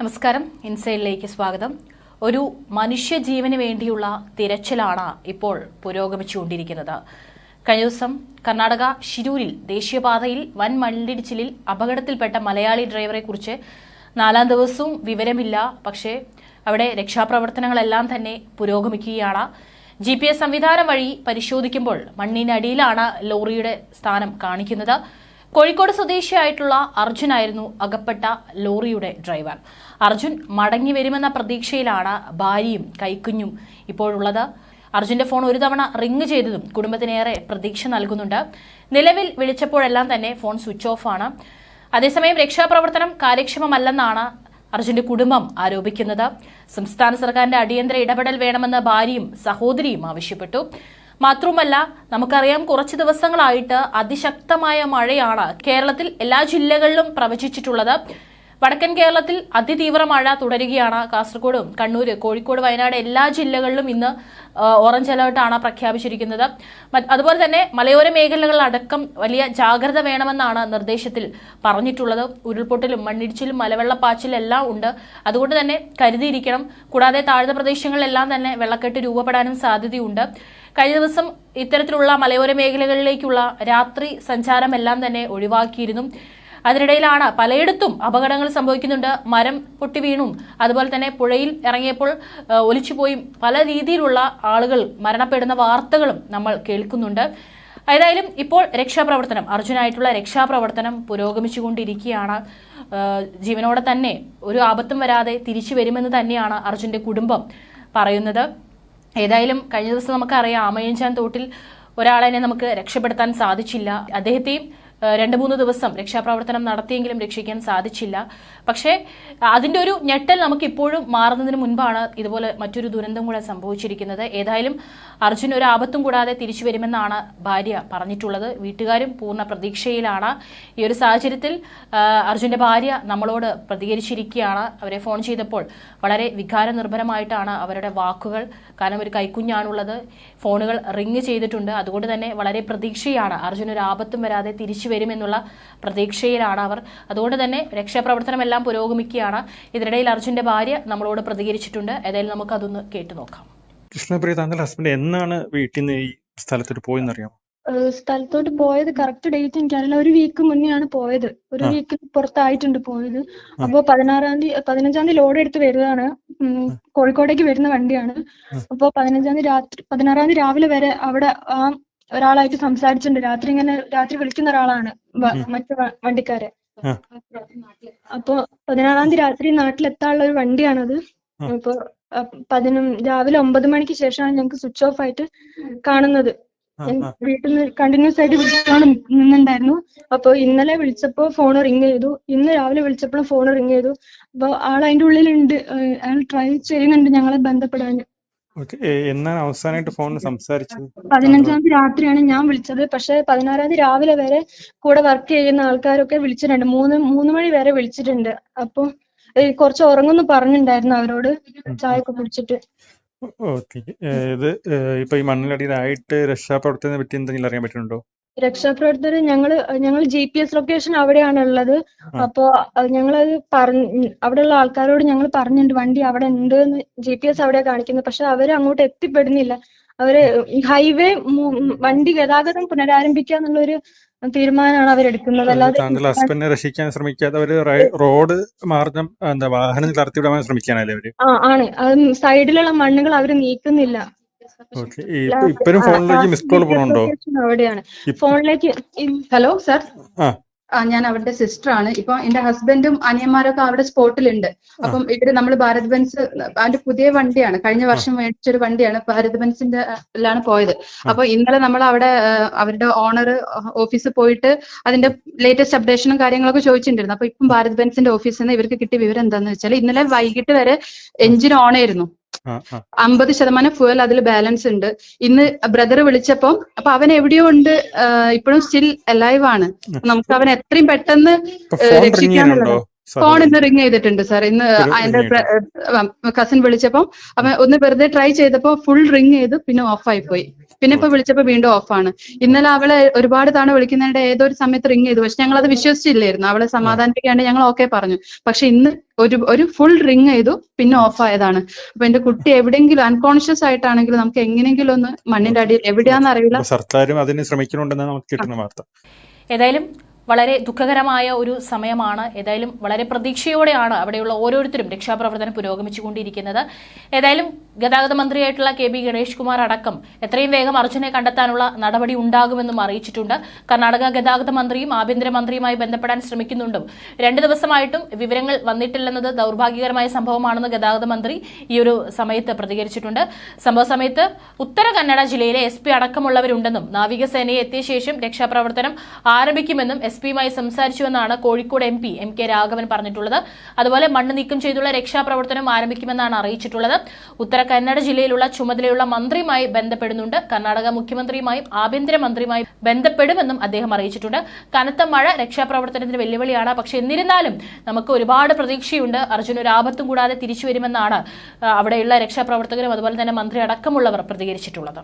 നമസ്കാരം. ഇൻസൈഡിലേക്ക് സ്വാഗതം. ഒരു മനുഷ്യജീവന് വേണ്ടിയുള്ള തിരച്ചിലാണ് ഇപ്പോൾ പുരോഗമിച്ചുകൊണ്ടിരിക്കുന്നത്. കഴിഞ്ഞ ദിവസം കർണാടക ശിരൂരിൽ ദേശീയപാതയിൽ വൻ മണ്ണിടിച്ചിലിൽ അപകടത്തിൽപ്പെട്ട മലയാളി ഡ്രൈവറെ കുറിച്ച് നാലാം ദിവസവും വിവരമില്ല. പക്ഷേ അവിടെ രക്ഷാപ്രവർത്തനങ്ങളെല്ലാം തന്നെ പുരോഗമിക്കുകയാണ്. ജി പി എസ് സംവിധാനം വഴി പരിശോധിക്കുമ്പോൾ മണ്ണിനടിയിലാണ് ലോറിയുടെ സ്ഥാനം കാണിക്കുന്നത്. കോഴിക്കോട് സ്വദേശിയായിട്ടുള്ള അർജുനായിരുന്നു അകപ്പെട്ട ലോറിയുടെ ഡ്രൈവർ. അർജുൻ മടങ്ങി വരുമെന്ന പ്രതീക്ഷയിലാണ് ഭാര്യയും കൈക്കുഞ്ഞും ഇപ്പോഴുള്ളത്. അർജുന്റെ ഫോൺ ഒരു തവണ റിങ് ചെയ്തതും കുടുംബത്തിനേറെ പ്രതീക്ഷ നൽകുന്നുണ്ട്. നിലവിൽ വിളിച്ചപ്പോഴെല്ലാം തന്നെ ഫോൺ സ്വിച്ച് ഓഫ് ആണ്. അതേസമയം രക്ഷാപ്രവർത്തനം കാര്യക്ഷമമല്ലെന്നാണ് അർജുന്റെ കുടുംബം ആരോപിക്കുന്നത്. സംസ്ഥാന സർക്കാരിന്റെ അടിയന്തര ഇടപെടൽ വേണമെന്ന് ഭാര്യയും സഹോദരിയും ആവശ്യപ്പെട്ടു. മാത്രവുമല്ല നമുക്കറിയാം കുറച്ച് ദിവസങ്ങളായിട്ട് അതിശക്തമായ മഴയാണ് കേരളത്തിൽ എല്ലാ ജില്ലകളിലും പ്രവചിച്ചിട്ടുള്ളത്. വടക്കൻ കേരളത്തിൽ അതിതീവ്ര മഴ തുടരുകയാണ് കാസർഗോഡും കണ്ണൂര് കോഴിക്കോട് വയനാട് എല്ലാ ജില്ലകളിലും ഇന്ന് ഓറഞ്ച് അലേർട്ടാണ് പ്രഖ്യാപിച്ചിരിക്കുന്നത്. അതുപോലെ തന്നെ മലയോര മേഖലകളിലടക്കം വലിയ ജാഗ്രത വേണമെന്നാണ് നിർദ്ദേശത്തിൽ പറഞ്ഞിട്ടുള്ളത്. ഉരുൾപൊട്ടലും മണ്ണിടിച്ചിലും മലവെള്ളപ്പാച്ചിലും എല്ലാം ഉണ്ട്. അതുകൊണ്ട് തന്നെ കരുതിയിരിക്കണം. കൂടാതെ താഴ്ന്ന പ്രദേശങ്ങളിലെല്ലാം തന്നെ വെള്ളക്കെട്ട് രൂപപ്പെടാനും സാധ്യതയുണ്ട്. കഴിഞ്ഞ ദിവസം ഇത്തരത്തിലുള്ള മലയോര മേഖലകളിലേക്കുള്ള രാത്രി സഞ്ചാരമെല്ലാം തന്നെ ഒഴിവാക്കിയിരുന്നു. അതിനിടയിലാണ് പലയിടത്തും അപകടങ്ങൾ സംഭവിക്കുന്നുണ്ട്. മരം പൊട്ടി വീണും. അതുപോലെ തന്നെ പുഴയിൽ ഇറങ്ങിയപ്പോൾ ഒലിച്ചുപോയും പല രീതിയിലുള്ള ആളുകൾ മരണപ്പെടുന്ന വാർത്തകളും നമ്മൾ കേൾക്കുന്നുണ്ട്. ഏതായാലും ഇപ്പോൾ രക്ഷാപ്രവർത്തനം അർജുനായിട്ടുള്ള രക്ഷാപ്രവർത്തനം പുരോഗമിച്ചുകൊണ്ടിരിക്കുകയാണ്. ജീവനോടെ തന്നെ ഒരു ആപത്തും വരാതെ തിരിച്ചു വരുമെന്ന് തന്നെയാണ് അർജുന്റെ കുടുംബം പറയുന്നത്. ഏതായാലും കഴിഞ്ഞ ദിവസം നമുക്കറിയാം ആമയഞ്ചാൻ തോട്ടിൽ ഒരാളെ നമുക്ക് രക്ഷപ്പെടുത്താൻ സാധിച്ചില്ല. അദ്ദേഹത്തെയും രണ്ട് മൂന്ന് ദിവസം രക്ഷാപ്രവർത്തനം നടത്തിയെങ്കിലും രക്ഷിക്കാൻ സാധിച്ചില്ല. പക്ഷേ അതിന്റെ ഒരു ഞെട്ടൽ നമുക്ക് ഇപ്പോഴും മാറുന്നതിന് മുൻപാണ് ഇതുപോലെ മറ്റൊരു ദുരന്തം കൂടെ സംഭവിച്ചിരിക്കുന്നത്. ഏതായാലും അർജുൻ ഒരു ആപത്തും കൂടാതെ തിരിച്ചു വരുമെന്നാണ് ഭാര്യ പറഞ്ഞിട്ടുള്ളത്. വീട്ടുകാരും പൂർണ പ്രതീക്ഷയിലാണ്. ഈ ഒരു സാഹചര്യത്തിൽ അർജുന്റെ ഭാര്യ നമ്മളോട് പ്രതികരിച്ചിരിക്കുകയാണ്. അവരെ ഫോൺ ചെയ്തപ്പോൾ വളരെ വികാരനിർഭരമായിട്ടാണ് അവരുടെ വാക്കുകൾ. കാരണം ഒരു കൈക്കുഞ്ഞാണുള്ളത്. ഫോണുകൾ റിങ് ചെയ്തിട്ടുണ്ട്. അതുകൊണ്ട് തന്നെ വളരെ പ്രതീക്ഷയാണ് അർജുൻ ഒരു ആപത്തും വരാതെ തിരിച്ചു വരുമെന്നുള്ള പ്രതീക്ഷയിലാണ് അവർ. അതുകൊണ്ട് തന്നെ രക്ഷാപ്രവർത്തനമെല്ലാം പുരോഗമിക്കുകയാണ്. ഇതിനിടയിൽ അർജുന്റെ ഭാര്യ നമ്മളോട് പ്രതികരിച്ചിട്ടുണ്ട്. ഏതായാലും നമുക്ക് അതൊന്ന് കേട്ടു നോക്കാം. കൃഷ്ണപ്രിയ താങ്കളുടെ ഹസ്ബൻഡ് എന്നാണ് വീട്ടിൽ നിന്ന് ഈ സ്ഥലത്തോട്ട് പോയെന്നറിയാമോ? സ്ഥലത്തോട്ട് പോയത് കറക്റ്റ് ഡേറ്റ് എനിക്കറിയില്ല ഒരു വീക്ക് മുന്നെയാണ് പോയത്. ഒരു വീക്ക് വീക്കിന് പുറത്തായിട്ടുണ്ട് പോയത്. അപ്പൊ പതിനാറാം തീയതി പതിനഞ്ചാം തീയതി ലോഡ് എടുത്ത് വരുന്നതാണ്. കോഴിക്കോടേക്ക് വരുന്ന വണ്ടിയാണ്. അപ്പൊ പതിനഞ്ചാം തീയതി രാത്രി പതിനാറാം തീയതി രാവിലെ വരെ അവിടെ ആ ഒരാളായിട്ട് സംസാരിച്ചിട്ടുണ്ട്. രാത്രി ഇങ്ങനെ രാത്രി വിളിക്കുന്ന ഒരാളാണ് മറ്റു വണ്ടിക്കാരെ. അപ്പൊ പതിനാറാം തീയതി രാത്രി നാട്ടിലെത്താനുള്ള ഒരു വണ്ടിയാണത്. അപ്പൊ പതിനും രാവിലെ ഒമ്പത് മണിക്ക് ശേഷമാണ് ഞങ്ങൾക്ക് സ്വിച്ച് ഓഫ് ആയിട്ട് കാണുന്നത്. വീട്ടിൽ നിന്ന് കണ്ടിന്യൂസ് ആയിട്ട് വിളിച്ചാണ് നിന്നുണ്ടായിരുന്നു. അപ്പൊ ഇന്നലെ വിളിച്ചപ്പോ ഫോൺ റിങ് ചെയ്തു. ഇന്ന് രാവിലെ വിളിച്ചപ്പോഴും ഫോൺ റിങ് ചെയ്തു. അപ്പൊ ആൾ അതിന്റെ ഉള്ളിലുണ്ട്. അയാൾ ട്രൈ ചെയ്യുന്നുണ്ട് ഞങ്ങളെ ബന്ധപ്പെടാൻ. എന്നാണ് അവസാനമായിട്ട് ഫോണിൽ സംസാരിച്ചത്? പതിനഞ്ചാം തീയതി രാത്രിയാണ് ഞാൻ വിളിച്ചത്. പക്ഷെ പതിനാറാം തീയതി രാവിലെ വരെ കൂടെ വർക്ക് ചെയ്യുന്ന ആൾക്കാരൊക്കെ വിളിച്ചിട്ടുണ്ട്. മൂന്ന് മൂന്ന് മണി വരെ വിളിച്ചിട്ടുണ്ട്. അപ്പൊ കുറച്ച് ഉറങ്ങുന്നു പറഞ്ഞിട്ടുണ്ടായിരുന്നു അവരോട്. ചായ ഒക്കെ കുടിച്ചിട്ട്. ഓക്കെ. ഇത് ഇപ്പൊ ഈ മണ്ണിലടിയിലായിട്ട് രക്ഷാപ്രവർത്തനത്തെ പറ്റി എന്തെങ്കിലും അറിയാൻ പറ്റുന്നുണ്ടോ? രക്ഷാപ്രവർത്തകർ ഞങ്ങൾ ഞങ്ങൾ ജി പി എസ് ലൊക്കേഷൻ അവിടെയാണ് ഉള്ളത് അപ്പോ ഞങ്ങളത് അവിടെ അവിടെയുള്ള ആൾക്കാരോട് ഞങ്ങൾ പറഞ്ഞിട്ടുണ്ട് വണ്ടി അവിടെ ഉണ്ട് എന്ന് ജി പി എസ് അവിടെ കാണിക്കുന്നത് പക്ഷെ അവർ അങ്ങോട്ട് എത്തിപ്പെടുന്നില്ല. അവർ ഹൈവേ വണ്ടി ഗതാഗതം പുനരാരംഭിക്കുക എന്നുള്ള ഒരു തീരുമാനമാണ് അവരെടുക്കുന്നത്. അല്ലാതെ താങ്കളുടെ ഹസ്ബൻഡിനെ രക്ഷിക്കാൻ ശ്രമിക്കാതെ അവർ റോഡ് മാർഗം എന്താ വാഹനം കടത്തിവിടാൻ ശ്രമിക്കാനല്ലേ അവർ? ആ ആണ്. സൈഡിലുള്ള മണ്ണുകൾ അവർ നീക്കുന്നില്ല. ഇപ്പഴും ഫോണിലേക്ക് മിസ് കോൾ പോണുണ്ടോ? അവിടെയാണ്. ഫോണിലേക്ക് ഹലോ സർ? ആ. ഞാൻ അവരുടെ സിസ്റ്റർ ആണ് ഇപ്പൊ എന്റെ ഹസ്ബൻഡും അനിയന്മാരൊക്കെ അവിടെ സ്പോട്ടിലുണ്ട്. അപ്പം ഇവിടെ നമ്മൾ ഭാരത് ബെൻസ് അതിന്റെ പുതിയ വണ്ടിയാണ്. കഴിഞ്ഞ വർഷം മേടിച്ചൊരു വണ്ടിയാണ് ഭാരത് ബെൻസിന്റെ ലാണ് പോയത്. അപ്പൊ ഇന്നലെ നമ്മൾ അവിടെ അവരുടെ ഓണർ ഓഫീസിൽ പോയിട്ട് അതിന്റെ ലേറ്റസ്റ്റ് അപ്ഡേഷനും കാര്യങ്ങളൊക്കെ ചോദിച്ചിട്ടുണ്ടായിരുന്നു. അപ്പൊ ഇപ്പം ഭാരത് ബെൻസിന്റെ ഓഫീസിൽ നിന്ന് ഇവർക്ക് കിട്ടിയ വിവരം എന്താന്ന് വെച്ചാൽ ഇന്നലെ വൈകിട്ട് വരെ എഞ്ചിൻ ഓൺ ആയിരുന്നു അമ്പത് ശതമാനം fuel അതിൽ ബാലൻസ് ഉണ്ട്. ഇന്ന് ബ്രദർ വിളിച്ചപ്പം അപ്പൊ അവൻ എവിടെയോ ഉണ്ട് ഇപ്പോഴും സ്റ്റിൽ അലൈവ് ആണ്. നമുക്ക് അവൻ എത്രയും പെട്ടെന്ന് ഏ, ഫോൺ. ഇന്ന് റിങ് ചെയ്തിട്ടുണ്ട് സാർ. ഇന്ന് എന്റെ കസിൻ വിളിച്ചപ്പം അവൻ ഒന്ന് വെറുതെ ട്രൈ ചെയ്തപ്പോ ഫുൾ റിങ് ചെയ്ത് പിന്നെ ഓഫായി ആയി പോയി. പിന്നെ ഇപ്പൊ വിളിച്ചപ്പോ വീണ്ടും ഓഫാണ് ഇന്നലെ അവളെ ഒരുപാട് തവണ വിളിക്കുന്നതിന്റെ ഏതോ ഒരു സമയത്ത് റിങ് ചെയ്തു. പക്ഷെ ഞങ്ങൾ അത് വിശ്വസിച്ചില്ലായിരുന്നു. അവളെ സമാധാനിപ്പിക്കാണ്ട് ഞങ്ങൾ ഓക്കെ പറഞ്ഞു. പക്ഷെ ഇന്ന് ഒരു ഒരു ഫുൾ റിങ് ചെയ്തു പിന്നെ ഓഫ് ആയതാണ്. അപ്പൊ എന്റെ കുട്ടി എവിടെയെങ്കിലും അൺകോൺഷ്യസ് ആയിട്ടാണെങ്കിലും നമുക്ക് എങ്ങനെയെങ്കിലും ഒന്ന് മണ്ണിന്റെ അടിയിൽ എവിടെയാണെന്ന് അറിയില്ല. സർക്കാരും അതിന് ശ്രമിക്കുന്നുണ്ടെന്നാണ് നമുക്ക് കിട്ടുന്ന വാർത്ത. ഏതായാലും വളരെ ദുഃഖകരമായ ഒരു സമയമാണ്. ഏതായാലും വളരെ പ്രതീക്ഷയോടെയാണ് അവിടെയുള്ള ഓരോരുത്തരും രക്ഷാപ്രവർത്തനം പുരോഗമിച്ചുകൊണ്ടിരിക്കുന്നത്. ഏതായാലും ഗതാഗത മന്ത്രിയായിട്ടുള്ള കെ ബി ഗണേഷ് കുമാർ അടക്കം എത്രയും വേഗം അർജുനെ കണ്ടെത്താനുള്ള നടപടി ഉണ്ടാകുമെന്നും അറിയിച്ചിട്ടുണ്ട്. കർണാടക ഗതാഗത മന്ത്രിയും ആഭ്യന്തര മന്ത്രിയുമായി ബന്ധപ്പെടാൻ ശ്രമിക്കുന്നുണ്ടും. രണ്ട് ദിവസമായിട്ടും വിവരങ്ങൾ വന്നിട്ടില്ലെന്നത് ദൗർഭാഗ്യകരമായ സംഭവമാണെന്ന് ഗതാഗത മന്ത്രി ഈ ഒരു സമയത്ത് പ്രതികരിച്ചിട്ടുണ്ട്. സംഭവ സമയത്ത് ഉത്തര കന്നഡ ജില്ലയിലെ എസ് പി അടക്കമുള്ളവരുണ്ടെന്നും നാവികസേനയെ എത്തിയ ശേഷം രക്ഷാപ്രവർത്തനം ആരംഭിക്കുമെന്നും എസ് പിയുമായി സംസാരിച്ചുവെന്നാണ് Kozhikode M P M K Raghavan പറഞ്ഞിട്ടുള്ളത്. അതുപോലെ മണ്ണ് നീക്കം ചെയ്തുള്ള രക്ഷാപ്രവർത്തനം ആരംഭിക്കുമെന്നാണ് അറിയിച്ചിട്ടുള്ളത്. ഉത്തര കന്നഡ ജില്ലയിലുള്ള ചുമതലയുള്ള മന്ത്രിയുമായി ബന്ധപ്പെടുന്നുണ്ട്. കർണാടക മുഖ്യമന്ത്രിയുമായും ആഭ്യന്തര മന്ത്രിയുമായും ബന്ധപ്പെടുമെന്നും അദ്ദേഹം അറിയിച്ചിട്ടുണ്ട്. കനത്ത മഴ രക്ഷാപ്രവർത്തനത്തിന് വെല്ലുവിളിയാണ്. പക്ഷെ എന്നിരുന്നാലും നമുക്ക് ഒരുപാട് പ്രതീക്ഷയുണ്ട്. അർജുന ഒരു ആപത്തും കൂടാതെ തിരിച്ചു വരുമെന്നാണ് അവിടെയുള്ള രക്ഷാപ്രവർത്തകരും അതുപോലെ തന്നെ മന്ത്രി അടക്കമുള്ളവർ പ്രതികരിച്ചിട്ടുള്ളത്.